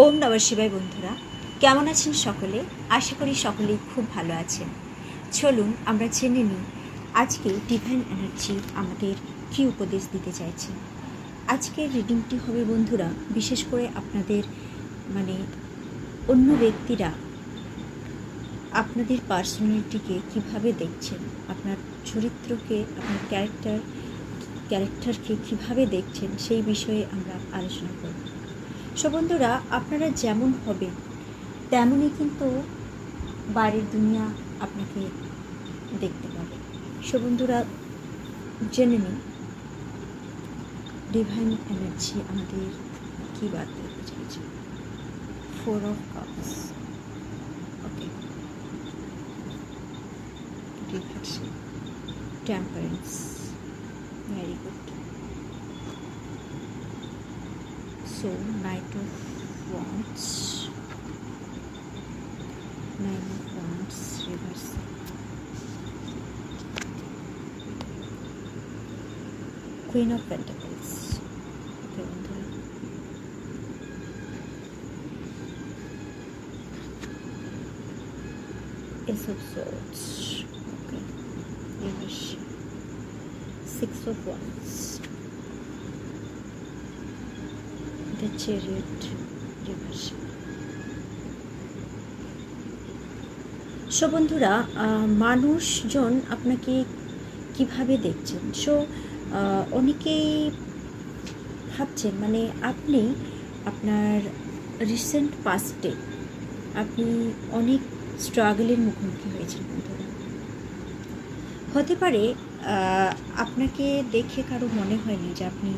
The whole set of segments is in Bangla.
ওম নম শিবাই বন্ধুরা। কেমন আছেন সকলে? আশা করি সকলেই খুব ভালো আছেন। চলুন, আমরা জেনে নিই আজকে ডিভাইন এনার্জি আমাদের কী উপদেশ দিতে চাইছে। আজকের রিডিংটি হবে বন্ধুরা, বিশেষ করে আপনাদের মানে অন্য ব্যক্তিরা আপনাদের পার্সোনালিটিকে কীভাবে দেখছেন, আপনার চরিত্রকে, আপনার ক্যারেক্টার ক্যারেক্টারকে কীভাবে দেখছেন, সেই বিষয়ে আমরা আলোচনা করব। সো বন্ধুরা, আপনারা যেমন হবেন তেমনই কিন্তু বাইরের দুনিয়া আপনাকে দেখতে পাবে। সো বন্ধুরা, জেনে নিন ডিভাইন এনার্জি আমাদের কী বার্তা দিতে চাইছে? Four of cups okay temperance very good so knight of wands. Nine of wands reverse. Queen of pentacles. Ace of swords. Okay six of wands. The chariot reverse so বন্ধুরা মানুষজন আপনাকে কীভাবে দেখছেন? সো অনেকেই ভাবছেন মানে আপনি আপনার রিসেন্ট পাস্টে আপনি অনেক স্ট্রাগলের মুখোমুখি হয়েছেন, বন্ধুরা। হতে পারে আপনাকে দেখে কারও মনে হয়নি যে আপনি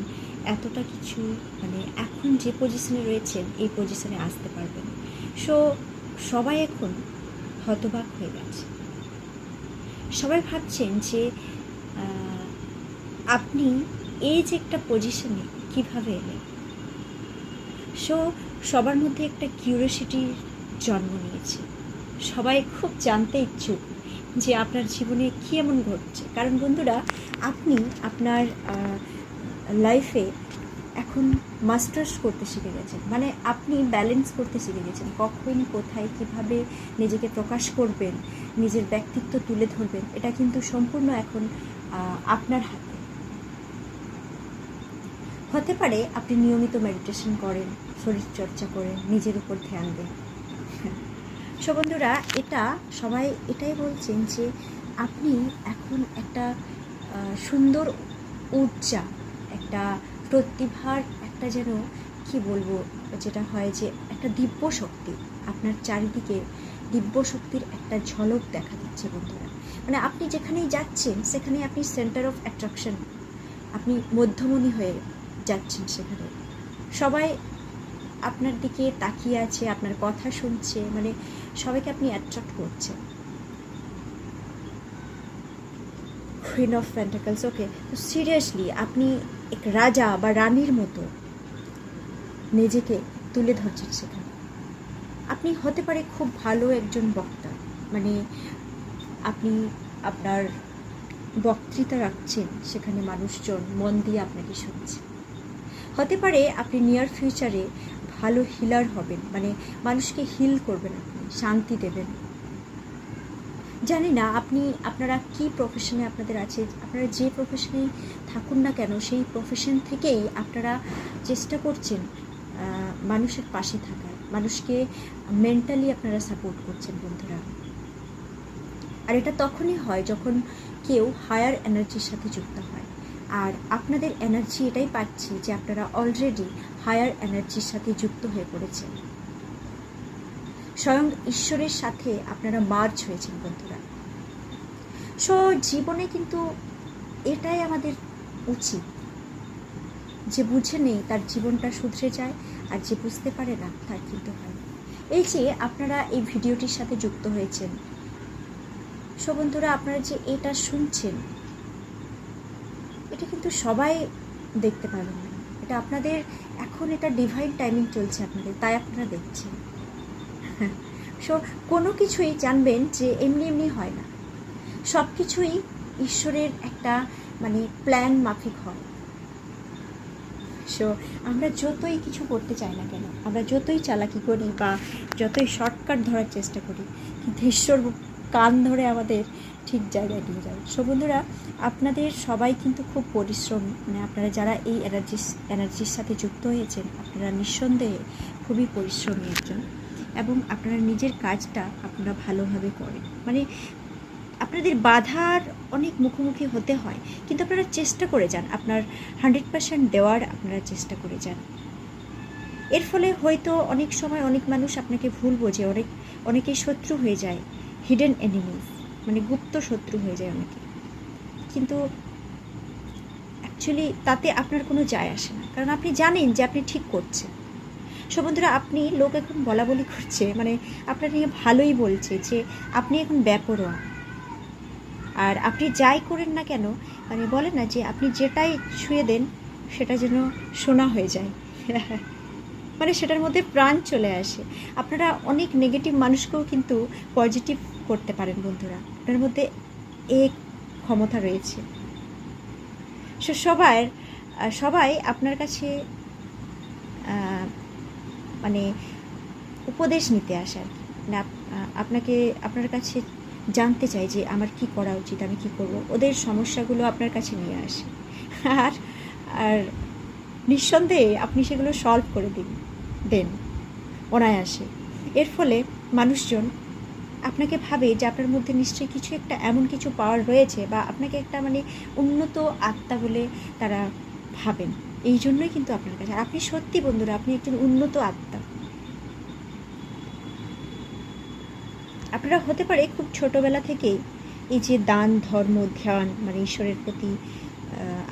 এতটা কিছু মানে এখন যে পজিশনে রয়েছেন, এই পজিশনে আসতে পারবেন। সো সবাই এখন হতবাক হয়ে গেছে। সবাই ভাবছেন যে আপনি এই যে একটা পজিশনে কীভাবে এলেন? সো সবার মধ্যে একটা কিউরিয়াসিটির জন্ম নিয়েছে। সবাই খুব জানতে ইচ্ছুক যে, আপনার জীবনে কী এমন ঘটছে? কারণ বন্ধুরা, আপনি আপনার লাইফে এখন মাস্টার্স করতে শিখে গেছেন? মানে আপনি ব্যালেন্স করতে শিখে গেছেন। কখন, কোথায়, কীভাবে নিজেকে প্রকাশ করবেন, নিজের ব্যক্তিত্ব তুলে ধরবেন, এটা কিন্তু সম্পূর্ণ এখন আপনার হাতে। হতে পারে আপনি নিয়মিত মেডিটেশন করেন, শরীর চর্চা করেন, নিজের উপর ধ্যান দেন। সো বন্ধুরা, এটা সবাই এটাই বলছেন যে আপনি এখন একটা সুন্দর ঊর্জা, একটা প্রতিভার একটা যেন, কি বলব, যেটা হয় যে একটা দিব্য শক্তি আপনার চারিদিকে দিব্য শক্তির একটা ঝলক দেখা দিচ্ছে বন্ধুরা। মানে আপনি যেখানেই যাচ্ছেন সেখানে আপনি সেন্টার অফ অ্যাট্রাকশন আপনি মধ্যমণি হয়ে যাচ্ছেন সেখানে। সবাই আপনার দিকে তাকিয়ে আছে, আপনার কথা শুনছে মানে সবাইকে আপনি অ্যাট্রাক্ট করছেন। কুইন অফ প্যান্টাকলস ওকে তো সিরিয়াসলি আপনি এক রাজা বা রানীর মতো নিজেকে তুলে ধরছেন সেখানে। আপনি হতে পারে খুব ভালো একজন বক্তা মানে আপনি আপনার বক্তৃতা রাখছেন, সেখানে মানুষজন মন দিয়ে আপনাকে শুনছে। হতে পারে আপনি নিয়ার ফিউচারে ভালো হিলার হবেন মানে মানুষকে হিল করবেন আপনি, শান্তি দেবেন। জানি না, আপনি, আপনারা কি প্রফেশনে আপনাদের আছে? আপনারা যে প্রফেশনে থাকুন না কেন, সেই প্রফেশন থেকেই আপনারা চেষ্টা করছেন মানুষের পাশে থাকার। মানুষকে মেন্টালি আপনারা সাপোর্ট করছেন, বন্ধুরা। আর এটা তখনই হয় যখন কেউ হায়ার এনার্জির সাথে যুক্ত হয়। আর আপনাদের এনার্জি এটাই পাচ্ছি যে আপনারা অলরেডি হায়ার এনার্জির সাথে যুক্ত হয়ে পড়েছেন। স্বয়ং ঈশ্বরের সাথে আপনারা মার্চ হয়েছেন বন্ধুরা। সো, জীবনে কিন্তু এটাই আমাদের উচিত যে বুঝে নেই তার জীবনটা শুধরে যায় আর যে বুঝতে পারে না তার কিন্তু হয় এই যে আপনারা এই ভিডিওটির সাথে যুক্ত হয়েছেন, সো বন্ধুরা, আপনারা যে এটা শুনছেন, এটা কিন্তু সবাই দেখতে পাবেন না। এটা আপনাদের, এখন এটা ডিভাইন টাইমিং চলছে আপনাদের, তাই আপনারা দেখছেন। সো, কোনো কিছুই জানবেন যে এমনি এমনি হয় না। সব কিছুই ঈশ্বরের একটা মানে প্ল্যান মাফিক হয়। সো, আমরা যতই কিছু করতে চাই না কেন, আমরা যতই চালাকি করি বা যতই শর্টকাট ধরার চেষ্টা করি, কিন্তু ঈশ্বর কান ধরে আমাদের ঠিক জায়গায় নিয়ে যায়। সো, বন্ধুরা, আপনাদের সবাই কিন্তু খুব পরিশ্রমী মানে আপনারা যারা এই এনার্জি এনার্জির সাথে যুক্ত হয়েছেন, আপনারা নিঃসন্দেহে খুবই পরিশ্রমী একজন। এবং আপনারা নিজের কাজটা আপনারা ভালোভাবে করেন। মানে আপনাদের বাধার অনেক মুখোমুখি হতে হয়, কিন্তু আপনারা চেষ্টা করে যান। আপনার হান্ড্রেড পার্সেন্ট দেওয়ার আপনারা চেষ্টা করে যান। এর ফলে হয়তো অনেক সময় অনেক মানুষ আপনাকে ভুল বোঝে, অনেক অনেকেই শত্রু হয়ে যায় হিডেন এনিমিস মানে গুপ্ত শত্রু হয়ে যায় অনেকে। কিন্তু অ্যাকচুয়ালি তাতে আপনার কোনো যায় আসে না। কারণ আপনি জানেন যে আপনি ঠিক করছেন। সো বন্ধুরা, আপনি লোক এখন বলা বলি করছে মানে আপনার নিয়ে ভালোই বলছে যে আপনি এখন ব্যাপরোয়া। আর আপনি যাই করেন না কেন মানে বলে না যে আপনি যেটাই ছুঁয়ে দেন, সেটা যেন শোনা হয়ে যায়। মানে সেটার মধ্যে প্রাণ চলে আসে। আপনারা অনেক নেগেটিভ মানুষকেও কিন্তু পজিটিভ করতে পারেন বন্ধুরা। আপনার মধ্যে এক ক্ষমতা রয়েছে। সো সবার সবাই আপনার কাছে মানে উপদেশ নিতে আসে আর কি। মানে আপনাকে, আপনার কাছে জানতে চাই যে আমার কি করা উচিত, আমি কি করব? ওদের সমস্যাগুলো আপনার কাছে নিয়ে আসে। আর আর নিঃসন্দেহে আপনি সেগুলো সলভ করে দিন, দেন, অনায়াসে। এর ফলে মানুষজন আপনাকে ভাবে যে আপনার মধ্যে নিশ্চয়ই কিছু একটা এমন কিছু পাওয়ার রয়েছে বা আপনাকে একটা মানে উন্নত আত্মা বলে তারা ভাবেন। এই জন্যই কিন্তু আপনার কাছে। আপনি সত্যি বন্ধুরা, আপনি একজন উন্নত আত্মা। আপনারা হতে পারে খুব ছোটবেলা থেকেই এই যে দান, ধর্ম, ধ্যান মানে ঈশ্বরের প্রতি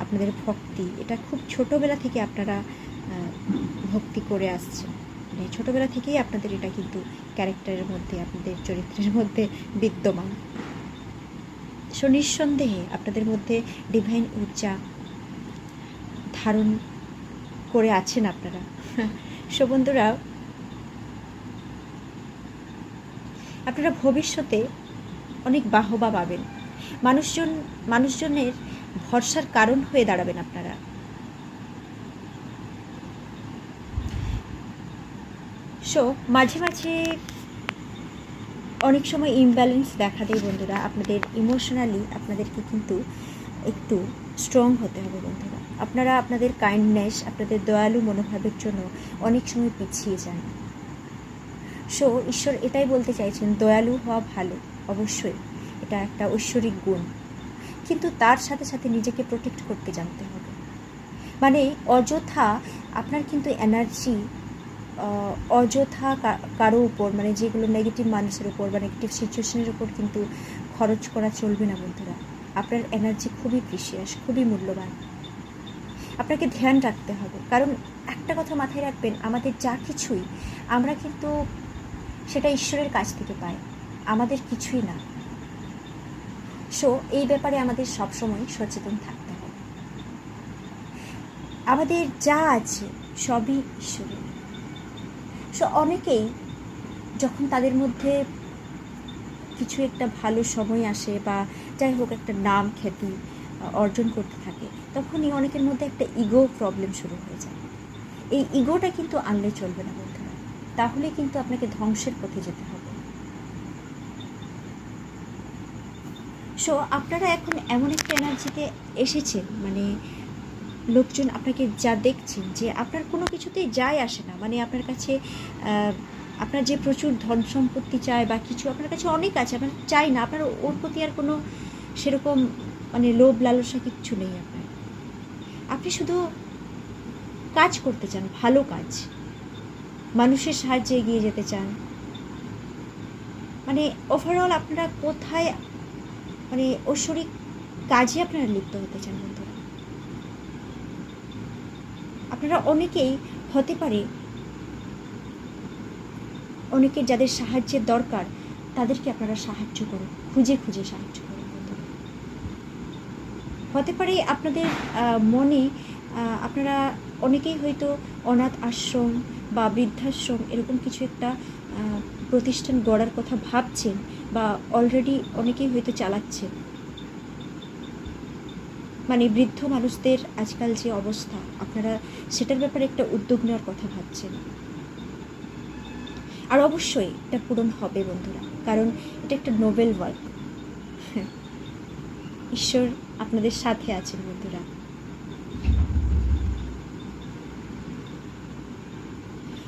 আপনাদের ভক্তি, এটা খুব ছোটবেলা থেকে আপনারা ভক্তি করে আসছেন। মানে ছোটবেলা থেকেই আপনাদের এটা কিন্তু ক্যারেক্টারের মধ্যে, আপনাদের চরিত্রের মধ্যে বিদ্যমান। সো নিঃসন্দেহে আপনাদের মধ্যে ডিভাইন ঊর্জা ধারণ করে আছেন আপনারা। সো বন্ধুরা, আপনারা ভবিষ্যতে অনেক বাহবা পাবেন। মানুষজন, মানুষজনের ভরসার কারণ হয়ে দাঁড়াবেন আপনারা। সো মাঝে মাঝে অনেক সময় ইমব্যালেন্স দেখা দেয় বন্ধুরা। আপনাদের ইমোশনালি আপনাদেরকে কিন্তু একটু স্ট্রং হতে হবে বন্ধুরা। আপনারা আপনাদের কাইন্ডনেস আপনাদের দয়ালু মনোভাবের জন্য অনেক সময় পিছিয়ে যান। সো ঈশ্বর এটাই বলতে চাইছেন, দয়ালু হওয়া ভালো, অবশ্যই। এটা একটা ঐশ্বরিক গুণ। কিন্তু তার সাথে সাথে নিজেকে প্রোটেক্ট করতে জানতে হবে। মানে অযথা আপনার কিন্তু এনার্জি অযথা কারও উপর মানে যেগুলো নেগেটিভ মানুষের উপর বা নেগেটিভ সিচুয়েশনের উপর কিন্তু খরচ করা চলবে না বন্ধুরা। আপনার এনার্জি খুবই প্রিসিয়াস খুবই মূল্যবান। আপনাকে ধ্যান রাখতে হবে। কারণ একটা কথা মাথায় রাখবেন, আমাদের যা কিছুই আমরা কিন্তু সেটা ঈশ্বরের কাছ থেকে পাই, আমাদের কিছুই না। সো এই ব্যাপারে আমাদের সবসময় সচেতন থাকতে হবে। আমাদের যা আছে সবই ঈশ্বরের। সো অনেকেই যখন তাদের মধ্যে কিছু একটা ভালো সময় আসে বা যাই হোক একটা নাম খ্যাতি অর্জন করতে থাকে তখনই অনেকের মধ্যে একটা ইগো প্রবলেম শুরু হয়ে যায়। এই ইগোটা কিন্তু আনলে চলবে না বন্ধুরা। তাহলে কিন্তু আপনাকে ধ্বংসের পথে যেতে হবে। সো আপনারা এখন এমন একটা এনার্জিতে এসেছেন মানে লোকজন আপনাকে যা দেখছেন, যে আপনার কোনো কিছুতেই যায় আসে না। মানে আপনার কাছে আপনার যে প্রচুর ধন সম্পত্তি চায় বা কিছু আপনার কাছে অনেক আছে, আপনার চাই না, আপনার ওর প্রতি আর কোনো সেরকম মানে লোভ লালসা কিচ্ছু নেই আপনার। আপনি শুধু কাজ করতে চান, ভালো কাজ। মানুষের সাহায্যে এগিয়ে যেতে চান। মানে ওভারঅল আপনারা কোথায় মানে ঐশ্বরিক কাজে আপনারা লিপ্ত হতে চান বন্ধুরা? আপনারা অনেকেই হতে পারে, অনেকের যাদের সাহায্যের দরকার, তাদেরকে আপনারা সাহায্য করুন, খুঁজে খুঁজে সাহায্য করুন। হতে পারে আপনাদের মনে আপনারা অনেকেই হয়তো অনাথ আশ্রম বা বৃদ্ধাশ্রম এরকম কিছু একটা প্রতিষ্ঠান গড়ার কথা ভাবছেন বা অলরেডি অনেকেই হয়তো চালাচ্ছেন। মানে বৃদ্ধ মানুষদের আজকাল যে অবস্থা, আপনারা সেটার ব্যাপারে একটা উদ্যোগ নেওয়ার কথা ভাবছেন। আর অবশ্যই এটা পূরণ হবে বন্ধুরা, কারণ এটা একটা নোবেল ওয়ার্ক ঈশ্বর আপনাদের সাথে আছেন বন্ধুরা।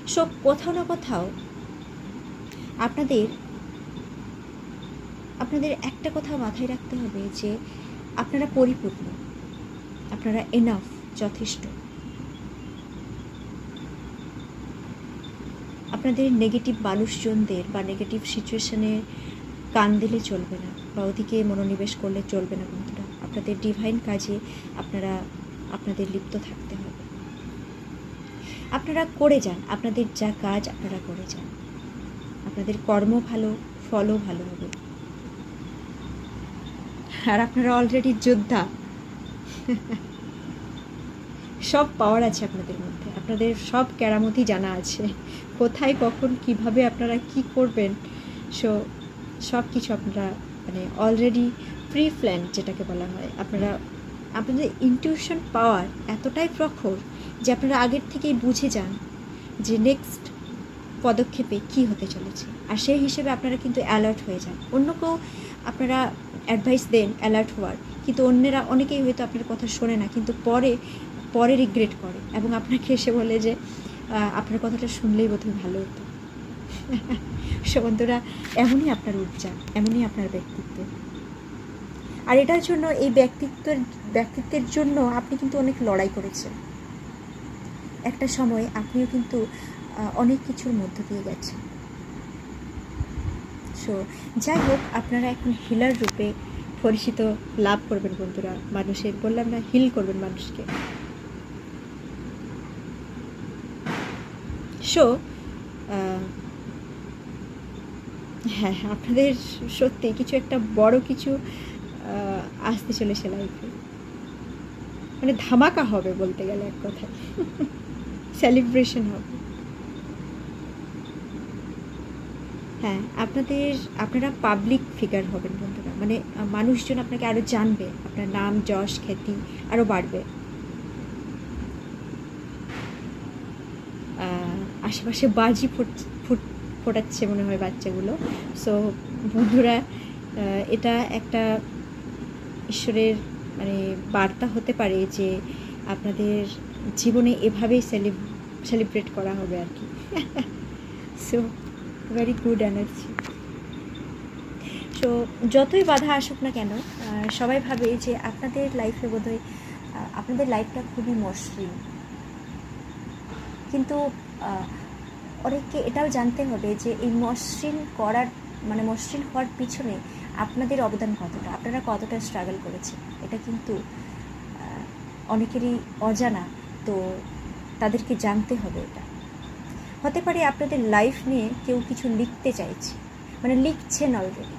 সব কোথাও না কোথাও, আপনাদের আপনাদের একটা কথা মাথায় রাখতে হবে যে আপনারা পরিপূর্ণ, আপনারা এনাফ যথেষ্ট। আপনাদের নেগেটিভ মানুষজনদের বা নেগেটিভ সিচুয়েশনে কান দিলে চলবে না বা ওদিকে মনোনিবেশ করলে চলবে না বন্ধুরা। আপনাদের ডিভাইন কাজে আপনারা, আপনাদের লিপ্ত থাকতে হবে। আপনারা করে যান, আপনাদের যা কাজ আপনারা করে যান। আপনাদের কর্ম ভালো, ফলও ভালো হবে। আর আপনারা অলরেডি যোদ্ধা। সব পাওয়ার আছে আপনাদের মধ্যে। আপনাদের সব কেরামতি জানা আছে। কোথায়, কখন, কীভাবে আপনারা কি করবেন সো সব কিছু আপনারা মানে অলরেডি প্রি প্ল্যান যেটাকে বলা হয়, আপনারা, আপনাদের ইনটিউশন পাওয়ার এতটাই প্রখর যে আপনারা আগের থেকেই বুঝে যান যে নেক্সট পদক্ষেপে কি হতে চলেছে। আর সেই হিসেবে আপনারা কিন্তু অ্যালার্ট হয়ে যান। অন্য কেউ আপনারা অ্যাডভাইস দেন অ্যালার্ট হওয়ার, কিন্তু অন্যেরা, অনেকেই হয়তো আপনার কথা শোনে না, কিন্তু পরে পরে রিগ্রেট করে এবং আপনাকে এসে বলে যে আপনার কথাটা শুনলেই বোধহয় ভালো হতো। সো বন্ধুরা, এমনই আপনার উর্জা, এমনই আপনার ব্যক্তিত্ব। আর এটার জন্য, এই ব্যক্তিত্বের ব্যক্তিত্বের জন্য আপনি কিন্তু অনেক লড়াই করেছেন। একটা সময় আপনিও কিন্তু অনেক কিছুর মধ্য দিয়ে গেছেন। সো যাই হোক, আপনারা এখন হিলার রূপে পরিচিত লাভ করবেন বন্ধুরা, মানুষের, বললাম না হিল করবেন মানুষকে। সো হ্যাঁ আপনাদের সত্যি কিছু একটা বড় কিছু আসতে চলেছে লাইফে মানে ধামাকা হবে বলতে গেলে এক কথায়। সেলিব্রেশন হবে। হ্যাঁ আপনাদের, আপনারা পাবলিক ফিগার হবেন বন্ধুরা। মানে মানুষজন আপনাকে আরও জানবে। আপনার নাম, যশ, খ্যাতি আরও বাড়বে। আশেপাশে বাজি ফুট ফুট, ফোটাচ্ছে মনে হয় বাচ্চাগুলো। সো বন্ধুরা এটা একটা ঈশ্বরের মানে বার্তা হতে পারে যে আপনাদের জীবনে এভাবেই সেলিব্রেট করা হবে আর কি। So very good energy so যতই বাধা আসুক না কেন সবাই ভাবে যে আপনাদের লাইফে বোধহয় আপনাদের লাইফটা খুবই মসৃণ। কিন্তু অনেককে এটাও জানতে হবে যে এই মসৃণ করার মানে মসৃণ হওয়ার পিছনে আপনাদের অবদান কতটা? আপনারা কতটা স্ট্রাগল করেছেন? এটা কিন্তু অনেকেরই অজানা। তো তাদেরকে জানতে হবে এটা। হতে পারে আপনাদের লাইফ নিয়ে কেউ কিছু লিখতে চাইছে। মানে লিখছেন অলরেডি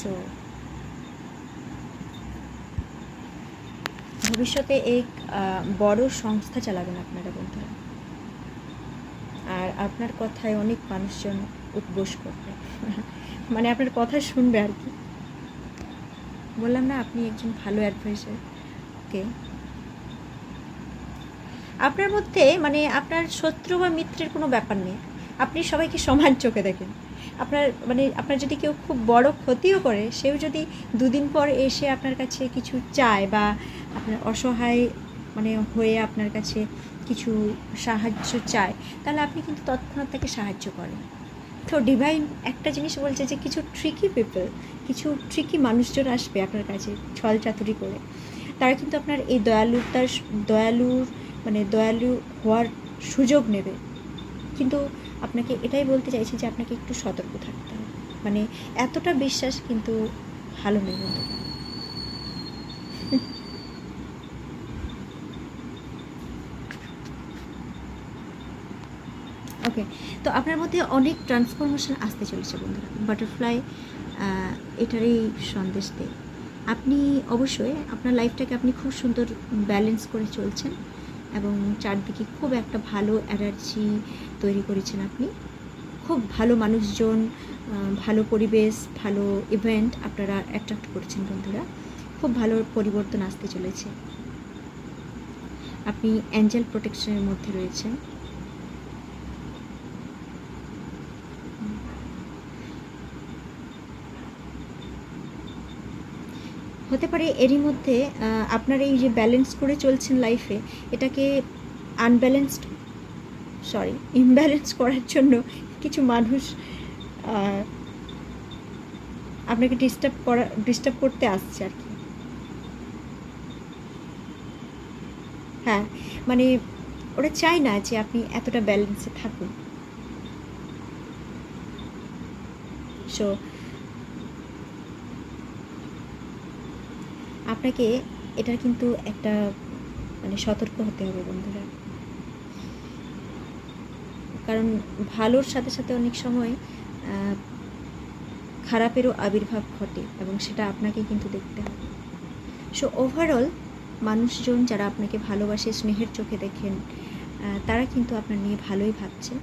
সো ভবিষ্যতে এক বড় সংস্থা চালাবেন আপনারা বন্ধুরা। আর আপনার কথায় অনেক মানুষজন উদ্বোস করবে। মানে আপনার কথা শুনবে আর কি। বললাম না, আপনি একজন ভালো অ্যাডভাইসার ওকে। আপনার মধ্যে মানে আপনার শত্রু বা মিত্রের কোনো ব্যাপার নেই। আপনি সবাইকে সমান চোখে দেখেন। আপনার মানে আপনার যদি কেউ খুব বড় ক্ষতিও করে, সেও যদি দুদিন পর এসে আপনার কাছে কিছু চায় বা আপনার অসহায় মানে হয়ে আপনার কাছে কিছু সাহায্য চায়, তাহলে আপনি কিন্তু তৎক্ষণাৎ তাকে সাহায্য করেন। তো ডিভাইন একটা জিনিস বলছে যে কিছু ট্রিকি পিপল কিছু ট্রিকি মানুষজন আসবে আপনার কাছে ছল চাতুরি করে। তারা কিন্তু আপনার এই দয়ালুতার দয়ালুর মানে দয়ালু হওয়ার সুযোগ নেবে। কিন্তু আপনাকে এটাই বলতে চাইছি যে আপনাকে একটু সতর্ক থাকতে হবে। মানে এতটা বিশ্বাস কিন্তু ভালো নেই বন্ধুরা। ওকে তো আপনার মধ্যে অনেক ট্রান্সফরমেশন আসতে চলেছে বন্ধুরা। বাটারফ্লাই এটারই সন্দেশ দেয় আপনি অবশ্যই আপনার লাইফটাকে আপনি খুব সুন্দর ব্যালেন্স করে চলছেন এবং চারদিকে খুব একটা ভালো এনার্জি তৈরি করেছেন আপনি। খুব ভালো মানুষজন ভালো পরিবেশ, ভালো ইভেন্ট আপনারা অ্যাট্রাক্ট করছেন বন্ধুরা। খুব ভালো পরিবর্তন আসতে চলেছে। আপনি অ্যাঞ্জেল প্রোটেকশনের মধ্যে রয়েছেন। হতে পারে এরই মধ্যে আপনার এই যে ব্যালেন্স করে চলছেন লাইফে এটাকে আনব্যালেন্সড সরি ইমব্যালেন্স করার জন্য কিছু মানুষ আপনাকে ডিস্টার্ব করা ডিস্টার্ব করতে আসছে আর কি। হ্যাঁ মানে ওরা চায় না যে আপনি এতটা ব্যালেন্সে থাকুন। সো আপনাকে এটার কিন্তু একটা মানে সতর্ক হতে হবে বন্ধুরা। কারণ ভালোর সাথে সাথে অনেক সময় খারাপেরও আবির্ভাব ঘটে এবং সেটা আপনাকে কিন্তু দেখতে হবে। সো ওভারঅল মানুষজন যারা আপনাকে ভালোবাসে, স্নেহের চোখে দেখেন তারা কিন্তু আপনার নিয়ে ভালোই ভাবছে।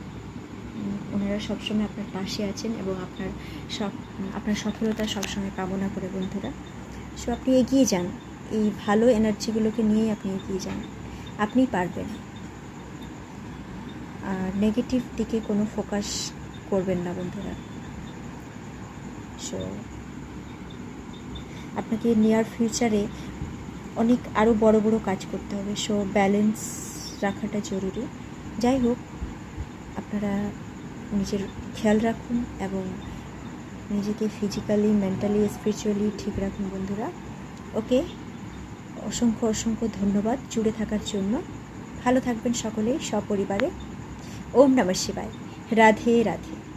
ওনারা সবসময় আপনার পাশে আছেন এবং আপনার সব, আপনার সফলতা সবসময় কামনা করে বন্ধুরা। সো আপনি এগিয়ে যান। এই ভালো এনার্জিগুলোকে নিয়েই আপনি এগিয়ে যান। আপনি পারবেন। আর নেগেটিভ দিকে কোনো ফোকাস করবেন না বন্ধুরা। সো আপনাকে নিয়ার ফিউচারে অনেক আরও বড় বড় কাজ করতে হবে। সো ব্যালেন্স রাখাটা জরুরি। যাই হোক, আপনারা নিজের খেয়াল রাখুন এবং নিজেকে ফিজিক্যালি মেন্টালি স্পিরিচুয়ালি ঠিক রাখুন বন্ধুরা। ওকে? অসংখ্য অসংখ্য ধন্যবাদ জুড়ে থাকার জন্য। ভালো থাকবেন সকলেই, সপরিবারে। ওম নমঃ শিবায়। রাধে রাধে।